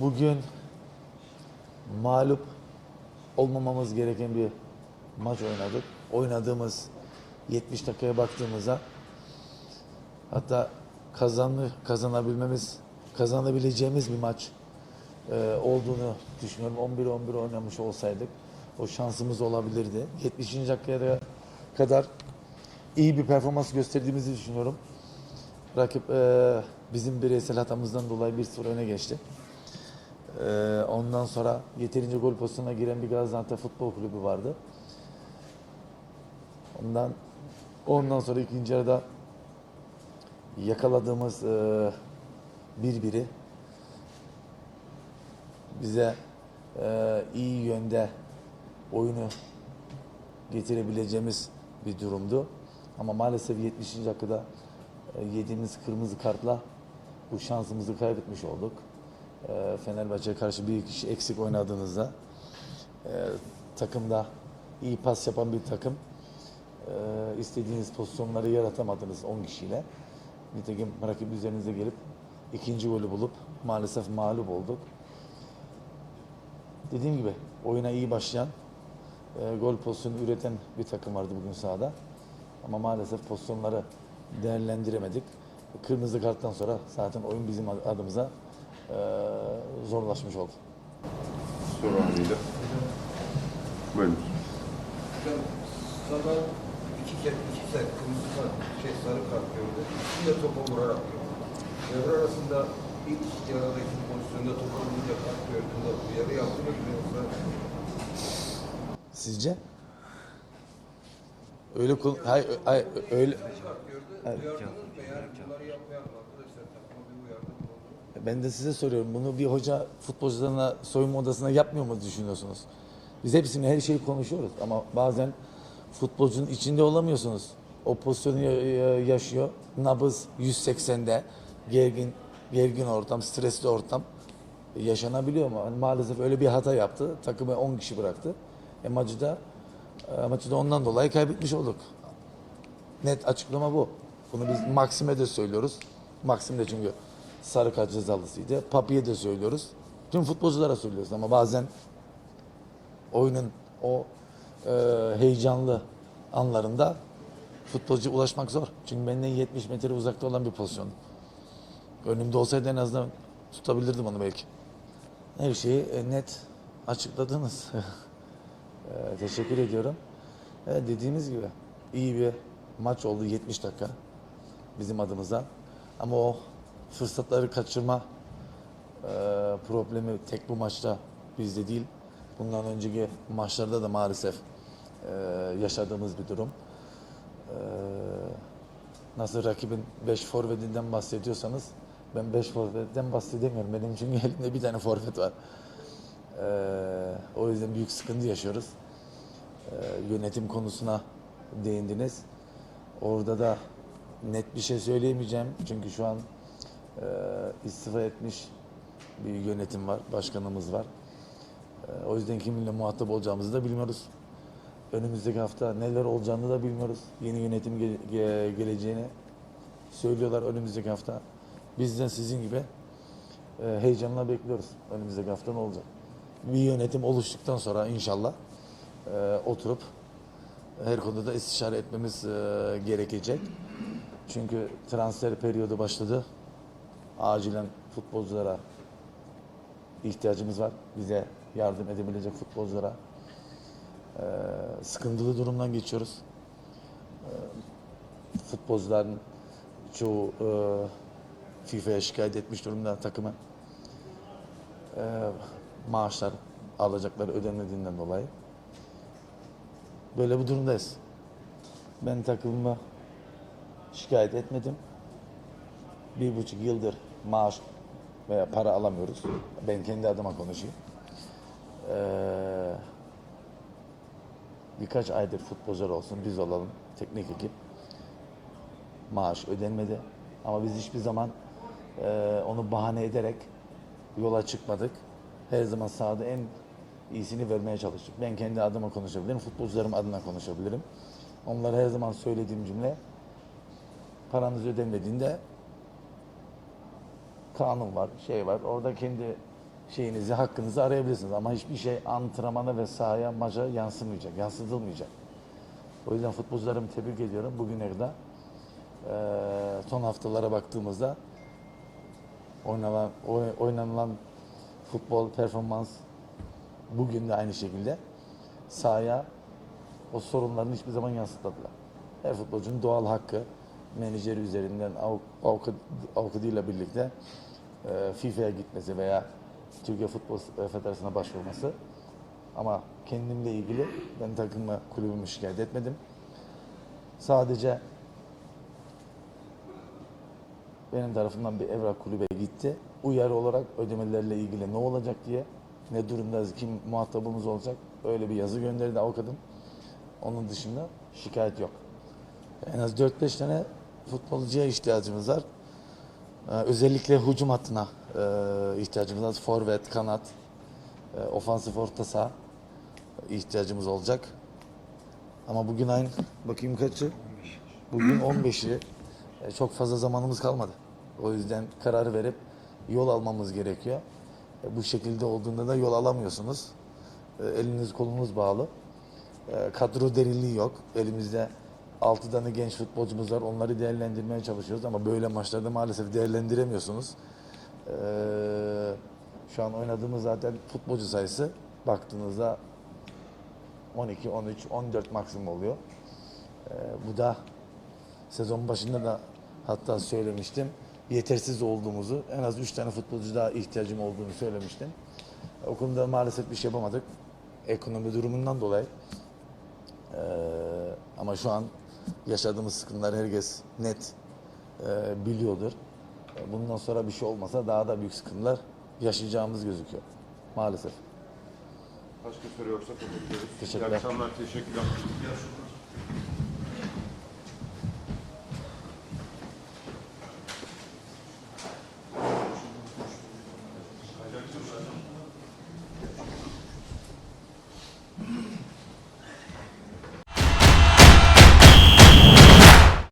Bugün mağlup olmamamız gereken bir maç oynadık. Oynadığımız 70 dakikaya baktığımızda hatta kazanlı kazanabilmemiz kazanabileceğimiz bir maç e, olduğunu düşünüyorum. 11-11 oynamış olsaydık o şansımız olabilirdi. 70. dakikaya kadar iyi bir performans gösterdiğimizi düşünüyorum. Rakip e, bizim bireysel hatamızdan dolayı 1-0 öne geçti. E, ondan sonra yeterince gol pozisyonuna giren bir Gaziantep Futbol Kulübü vardı. Ondan ondan sonra ikinci yarıda yakaladığımız e, bir biri bize e, iyi yönde oyunu getirebileceğimiz bir durumdu. Ama maalesef 70. dakikada e, yediğimiz kırmızı kartla bu şansımızı kaybetmiş olduk. E, Fenerbahçe'ye karşı bir kişi eksik oynadığınızda e, takımda iyi pas yapan bir takım e, istediğiniz pozisyonları yaratamadınız 10 kişiyle. Nitekim rakip üzerinize gelip ikinci golü bulup maalesef mağlup olduk. Dediğim gibi oyuna iyi başlayan, e, gol pozisyonu üreten bir takım vardı bugün sahada. Ama maalesef pozisyonları değerlendiremedik. Kırmızı karttan sonra zaten oyun bizim adımıza e, zorlaşmış oldu. Soru anıyla. Buyurun. Hocam sana iki kere iki kere kırmızı kart, şey sarı kart gördü. İkisini de topa vurarak gördü. Devre arasında ilk yarıdaki pozisyonda topa vurunca kart gördüğünde uyarı yaptı mı yoksa Sizce? Öyle konu, hayır, hayır, öyle kart gördü, uyardınız mı? Yani bunları yapmayan arkadaşlar takıma bir uyardı mı oldu? Ben de size soruyorum. Bunu bir hoca futbolcularına soyunma odasına yapmıyor mu düşünüyorsunuz? Biz hepsini her şeyi konuşuyoruz ama bazen futbolcunun içinde olamıyorsunuz. O pozisyonu ya- ya- yaşıyor. Nabız 180'de gergin gergin ortam, stresli ortam yaşanabiliyor mu? Hani maalesef öyle bir hata yaptı. Takımı 10 kişi bıraktı. E maçı da e, maçı da ondan dolayı kaybetmiş olduk. Net açıklama bu. Bunu biz Maxim'e de söylüyoruz. Maxim de çünkü sarı kart cezalısıydı. Papi'ye de söylüyoruz. Tüm futbolculara söylüyoruz ama bazen oyunun o e, heyecanlı anlarında futbolcu ulaşmak zor. Çünkü benden 70 metre uzakta olan bir pozisyon. Önümde olsaydı en azından tutabilirdim onu belki. Her şeyi e, net açıkladınız. E, teşekkür ediyorum. Evet, dediğimiz gibi iyi bir maç oldu 70 dakika bizim adımıza. Ama o fırsatları kaçırma e, problemi tek bu maçta bizde değil. Bundan önceki maçlarda da maalesef e, yaşadığımız bir durum. E, nasıl rakibin 5 forvetinden bahsediyorsanız ben 5 forvetten bahsedemiyorum. Benim çünkü elimde bir tane forvet var. Ee, o yüzden büyük sıkıntı yaşıyoruz. Ee, yönetim konusuna değindiniz. Orada da net bir şey söyleyemeyeceğim. Çünkü şu an e, istifa etmiş bir yönetim var, başkanımız var. Ee, o yüzden kiminle muhatap olacağımızı da bilmiyoruz. Önümüzdeki hafta neler olacağını da bilmiyoruz. Yeni yönetim ge- ge- geleceğini söylüyorlar önümüzdeki hafta. Bizden sizin gibi e, heyecanla bekliyoruz. Önümüzdeki hafta ne olacak? Bir yönetim oluştuktan sonra inşallah e, oturup her konuda istişare etmemiz e, gerekecek. Çünkü transfer periyodu başladı. Acilen futbolculara ihtiyacımız var. Bize yardım edebilecek futbolculara. E, sıkıntılı durumdan geçiyoruz. E, futbolcuların çoğu e, FIFA'ya şikayet etmiş durumda takımı. E, maaşlar alacakları ödenmediğinden dolayı. Böyle bir durumdayız. Ben takımıma şikayet etmedim. Bir buçuk yıldır maaş veya para alamıyoruz. Ben kendi adıma konuşayım. Ee, birkaç aydır futbolcular olsun, biz olalım, teknik ekip. Maaş ödenmedi. Ama biz hiçbir zaman e, onu bahane ederek yola çıkmadık. Her zaman sahada en iyisini vermeye çalıştık. Ben kendi adıma konuşabilirim, futbolcularım adına konuşabilirim. Onlara her zaman söylediğim cümle paranız ödenmediğinde kanun var, şey var. Orada kendi şeyinizi, hakkınızı arayabilirsiniz. Ama hiçbir şey antrenmana ve sahaya, maça yansımayacak, yansıtılmayacak. O yüzden futbolcularımı tebrik ediyorum. Bugüne kadar eee, son haftalara baktığımızda oynanan, oy- oynanılan futbol performans bugün de aynı şekilde sahaya o sorunlarını hiçbir zaman yansıtmadılar. Her futbolcunun doğal hakkı menajeri üzerinden av- avukat, avukatıyla birlikte e, FIFA'ya gitmesi veya Türkiye Futbol Federasyonu'na başvurması. Ama kendimle ilgili ben takımı kulübümü şikayet etmedim. Sadece benim tarafımdan bir evrak kulübe gitti. Uyarı olarak ödemelerle ilgili ne olacak diye, ne durumdayız, kim muhatabımız olacak öyle bir yazı gönderdi avukatım. Onun dışında şikayet yok. En az 4-5 tane futbolcuya ihtiyacımız var. Ee, özellikle hücum hattına e, ihtiyacımız var. Forvet, kanat, e, ofansif orta saha ihtiyacımız olacak. Ama bugün aynı, bakayım kaçı? Bugün 15'i. E, çok fazla zamanımız kalmadı. O yüzden karar verip yol almamız gerekiyor. E, bu şekilde olduğunda da yol alamıyorsunuz. E, eliniz kolunuz bağlı. E, kadro derinliği yok. Elimizde 6 tane genç futbolcumuz var. Onları değerlendirmeye çalışıyoruz ama böyle maçlarda maalesef değerlendiremiyorsunuz. E, şu an oynadığımız zaten futbolcu sayısı baktığınızda 12, 13, 14 maksimum oluyor. E, bu da sezon başında da hatta söylemiştim. Yetersiz olduğumuzu, en az 3 tane futbolcu daha ihtiyacım olduğunu söylemiştim. O konuda maalesef bir şey yapamadık. Ekonomi durumundan dolayı. Ee, ama şu an yaşadığımız sıkıntılar herkes net e, biliyordur. E, Bundan sonra bir şey olmasa daha da büyük sıkıntılar yaşayacağımız gözüküyor. Maalesef. Başka soru yoksa kapatıyoruz. Teşekkürler. İyi akşamlar. Teşekkürler.